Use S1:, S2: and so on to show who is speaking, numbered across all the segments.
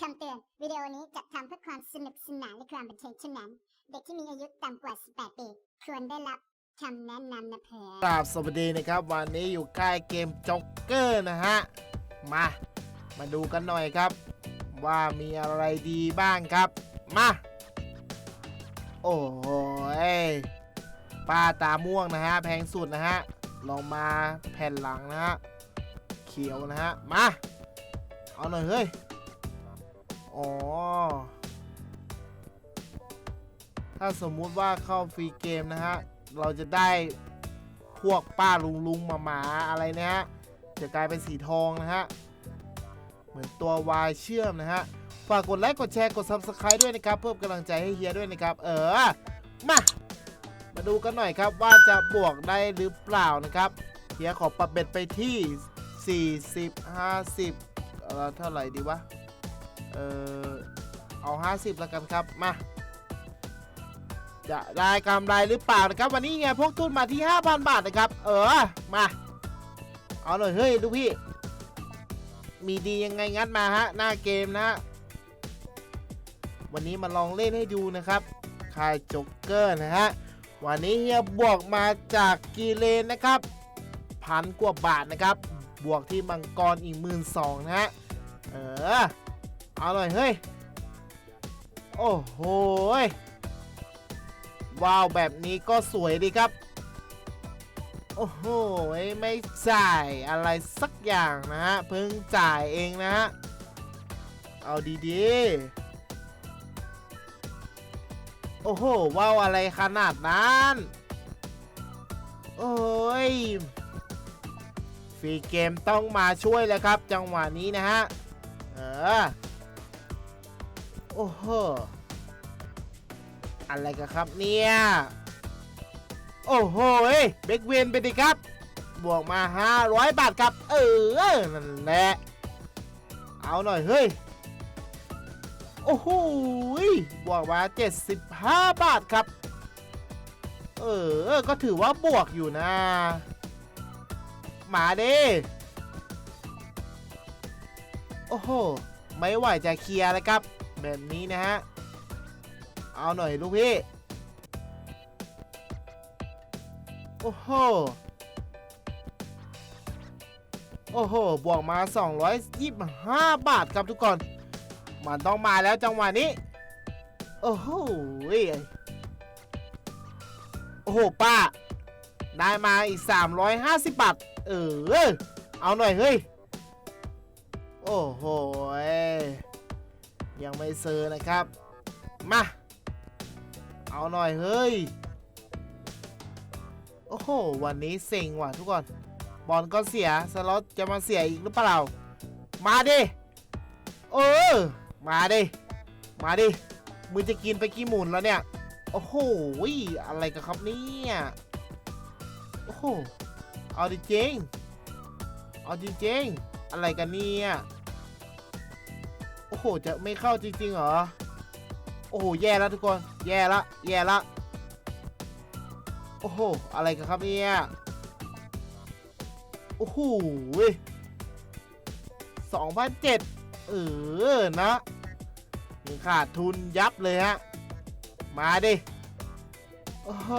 S1: คำเตือน วิดีโอนี้จัดทำเพื่อความสนุกสนานและความบันเทิงเท่านั้น เด็กที่มีอายุต่ำกว่า 18 ปี ควรได้รับคำแนะนำนะเพื่อน
S2: กราบสวัสดีนะครับ วันนี้อยู่ใกล้เกมจ็อกเกอร์นะฮะ มา มาดูกันหน่อยครับ ว่ามีอะไรดีบ้างครับ มา โอ้โหยป้าตาม่วงนะฮะ แพงสุดนะฮะลองมาแผ่นหลังนะฮะ เขียวนะฮะ มา เอาหน่อยเฮ้ย อ๋อ ถ้าสมมุติว่าเข้าฟรีเกมนะฮะ เราจะได้พวกป้าลุงลุงมาหมาอะไรเนะฮะ จะกลายเป็นสีทองนะฮะ เหมือนตัววายเชื่อมนะฮะ ฝากกดไลค์กดแชร์กด Subscribe ด้วยนะครับ เพิ่มกำลังใจให้เฮียด้วยนะครับ เออ มา มาดูกันหน่อยครับว่าจะบวกได้หรือเปล่านะครับเฮียขอปรับเบ็ดไปที่ 40 50เอ่อเท่าไหร่ดีวะ เออเอา 50แล้วกันครับ มา จะได้กำไรหรือเปล่านะครับ วันนี้ไงพกทุนมาที่ 5,000 บาทนะครับ เออ มา เอาหน่อย เฮ้ย ดูพี่ มีดียังไงงัดมาฮะ หน้าเกมนะฮะวันนี้มาลองเล่นให้ดูนะครับคายจ็อกเกอร์นะฮะ วันนี้เฮียบวกมาจากกีเลนนะครับพันกว่าบาทนะครับ บวกที่มังกรอีกหมื่นสองนะฮะ เออ เอาหน่อยเฮ้ย โอ้โหว้าวแบบนี้ก็สวยดีครับ โอ้โหไม่จ่ายอะไรสักอย่างนะฮะเพิ่งจ่ายเองนะฮะเอาดีๆ โอ้โหว้าวอะไรขนาดนั้น โอ้ยฟรีเกมต้องมาช่วยแล้วครับ จังหวะนี้นะฮะ เออ โอ้โห อะไรกันครับเนี่ย โอ้โหเบกเวนไปดิครับ บวกมา 500 บาทครับ เออ นั่นแหละ เอาหน่อยเฮ้ย โอ้โหบวกมา 75 บาทครับ เออ ก็ถือว่าบวกอยู่นะ มาดิโอ้โห ไม่ไหวจะเคลียร์แล้วครับ แบบนี้นะฮะ เอาหน่อยลูกพี่ โอ้โห โอ้โห บวกมา 225 บาทครับทุกคน มันต้องมาแล้วจังหวะนี้ โอ้โห โอ้โห ป้า ได้มาอีก 350 บาท เออ เอาหน่อยเฮ้ย โอ้โห ยังไม่เซื้อนะครับ มา เอาหน่อยเฮ้ย โอ้โห วันนี้เซ็งว่ะทุกคน บอลก็เสีย สล็อตจะมาเสียอีกหรือเปล่า มาดิเออ มาดิ มาดิ มึงจะกินไปกี่หมุนแล้วเนี่ย โอ้โห อะไรกันครับเนี่ย โอ้โห เอาดิจริงเอาจริงๆ อะไรกันเนี่ย โอ้โห จะไม่เข้าจริงๆเหรอ โอ้โห แย่แล้วทุกคน แย่ละ แย่ละ โอ้โห อะไรกันครับเนี่ย โอ้โหสองพันเจ็ดเออ นะยังขาดทุนยับเลยฮะ มาดิ โอ้โห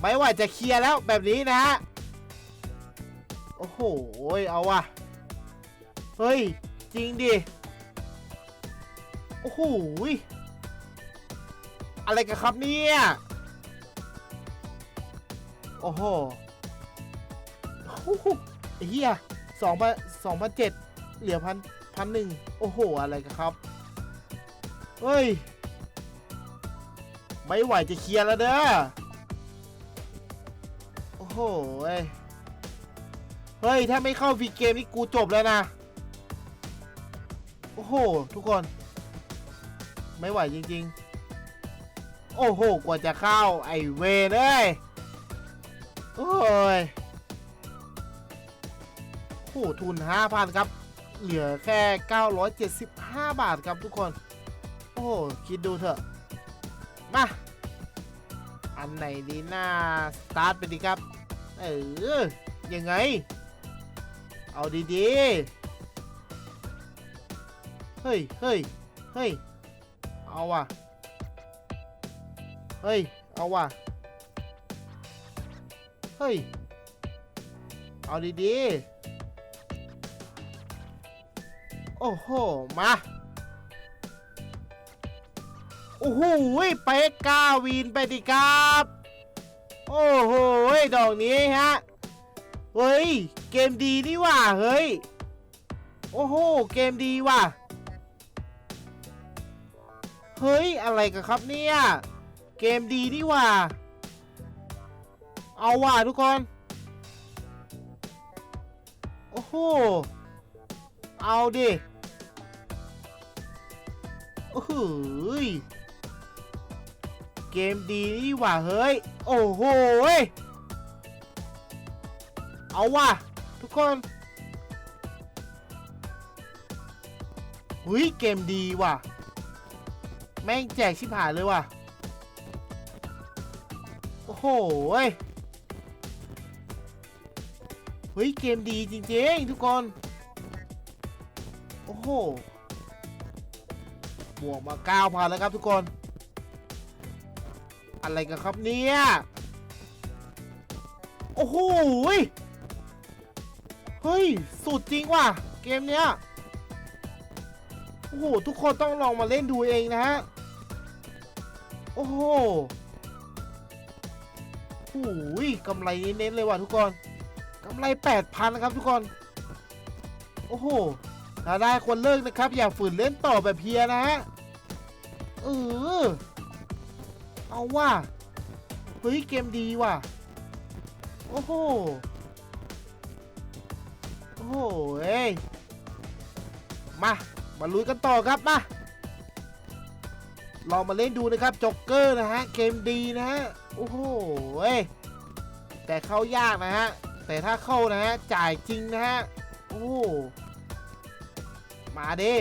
S2: ไม่ไหวจะเคลียร์แล้วแบบนี้นะฮะ โอ้โห เอาว่ะ เฮ้ย จริงดิ โอ้โหอะไรกันครับเนี่ยโอ้โหโอ้โหเฮียสองพันสองพันเจ็ดเหลือพันพันหนึ่งโอ้โห อะไรกันครับ เฮ้ย ไม่ไหวจะเคลียร์แล้วเด้อ โอ้โห เฮ้ย ถ้าไม่เข้าฟีเกมนี่กูจบแล้วนะ อ้โห ทุกคน ไม่ไหวจริง ๆ โอ้โห กว่าจะเข้า ไอเวเอ้ยโอ้ยโอ้โหทุน 5,000 ครับ เหลือแค่ 975 บาทครับทุกคน โอ้โหคิดดูเถอะ มา อันไหนดีหน้าสตาร์ทไปดีครับ เออ ยังไง เอาดี ๆ เฮ้ยเฮ้ยเฮ้ยเอาว่ะเฮ้ยเอาว่ะเฮ้ยเอาดีๆโอ้โหมาโอ้โหไปกาวินไปดิครับ โอ้โหดอกนี้ฮะ เฮ้ย เกมดีนี่ว่าเฮ้ย โอ้โห เกมดีว่ะ เฮ้ย อะไรกันครับเนี่ย เกมดีนี่ว่า เอาว่ะทุกคน โอ้โห เอาดิโอ้โหยเกมดีนี่ว่าเฮ้ย โอ้โห เอาว่ะ ทุกคนหุยเกมดีว่ะ ม่งแจกชิบหายเลยว่ะ โอ้โหเฮ้ย เกมดีจริงๆ ทุกคน โอ้โห บวกมา 9,000 แล้วครับทุกคน อะไรกันครับเนี่ย โอ้โห เฮ้ย สุดจริงว่ะ เกมเนี้ย โอ้โห ทุกคนต้องลองมาเล่นดูเองนะฮะ โอ้โหโอ้ยกำไรเน้นเลยว่ะทุกคนกำไร 8,000นะครับทุกคน โอ้โหถ้าได้คนเลิกนะครับ อย่าฝืนเล่นต่อแบบเพียนะฮะเออเอาว่ะเฮ้ยเกมดีว่ะ โอ้โห โอ้โหเอ้ยมา มาลุยกันต่อครับมา ลองมาเล่นดูนะครับจ็อกเกอร์นะฮะ เกมดีนะฮะ โอ้โหเอ้ยแต่เข้ายากนะฮะ แต่ถ้าเข้านะฮะ จ่ายจริงนะฮะ โอ้โหมาดิ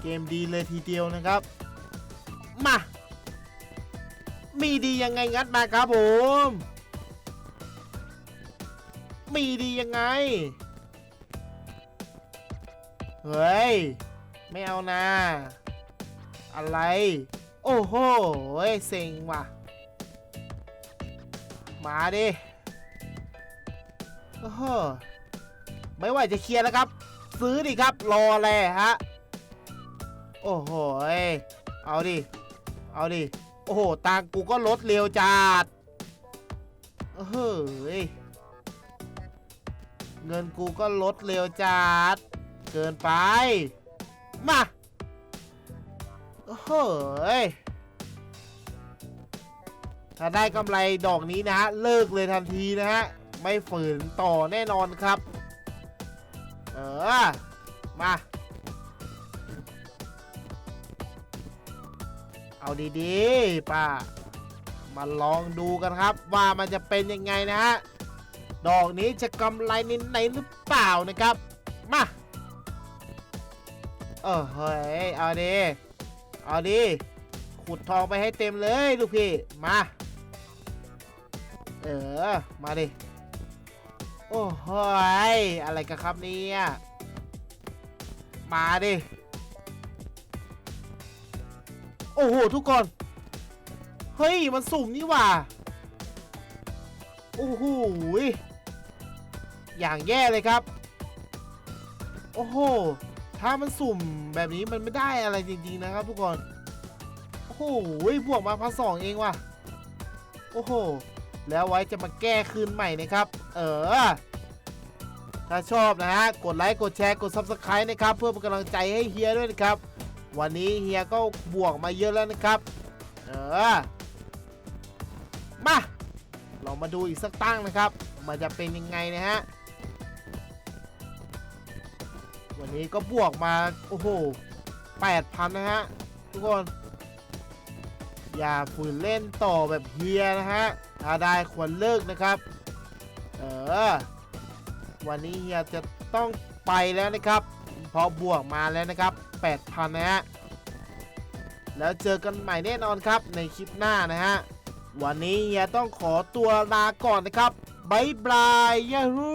S2: เกมดีเลยทีเดียวนะครับ มา มีดียังไงงัดมาครับผม มีดียังไง เฮ้ย ไม่เอานะ อะไร โอ้โหเซ็งว่ะ มาดิ โอ้โห ไม่ไหวจะเคลียร์แล้วครับ ซื้อดิครับ รออะไรฮะ โอ้โห เอาดิ เอาดิ โอ้โหตังกูก็ลดเร็วจัดเฮ้ย เงินกูก็ลดเร็วจัด เกินไป มาเฮ้ยถ้าได้กำไรดอกนี้นะฮะ เลิกเลยทันทีนะฮะ ไม่ฝืนต่อแน่นอนครับ เออ มา เอาดีๆ ป้า มาลองดูกันครับ ว่ามันจะเป็นยังไงนะฮะ ดอกนี้จะกำไรนินไหนหรือเปล่านะครับ มา เออเฮ้ยเอาดิเอาดิขุดทองไปให้เต็มเลยลูกพี่มา เออมาดิโอ้โหยอะไรกันครับเนี่ยมาดิโอ้โหทุกคนเฮ้ยมันสุ่มนี่หว่าโอ้โหอย่างแย่เลยครับ โอ้โห ถ้ามันสุ่มแบบนี้มันไม่ได้อะไรจริงๆนะครับทุกคน โอ้โหบวกมาพันสองเองว่ะ โอ้โห แล้วไว้จะมาแก้คืนใหม่นะครับ เออ ถ้าชอบนะฮะ กดไลค์ กดแชร์ กด Subscribe นะครับ เพื่อเป็นกำลังใจให้เฮียด้วยนะครับ วันนี้เฮียก็บวกมาเยอะแล้วนะครับ เออ มา เรามาดูอีกสักตั้งนะครับ มันจะเป็นยังไงนะฮะ วันนี้ก็บวกมา โอ้โห8,000นะฮะ ทุกคน อย่าฝืนเล่นต่อแบบเฮียนะฮะ ถ้าได้ควรเลิกนะครับ เออ วันนี้เฮียจะต้องไปแล้วนะครับพอบวกมาแล้วนะครับ 8,000 นะฮะ แล้วเจอกันใหม่แน่นอนครับในคลิปหน้านะฮะ วันนี้เฮียต้องขอตัวลาก่อนนะครับบายบายยาฮู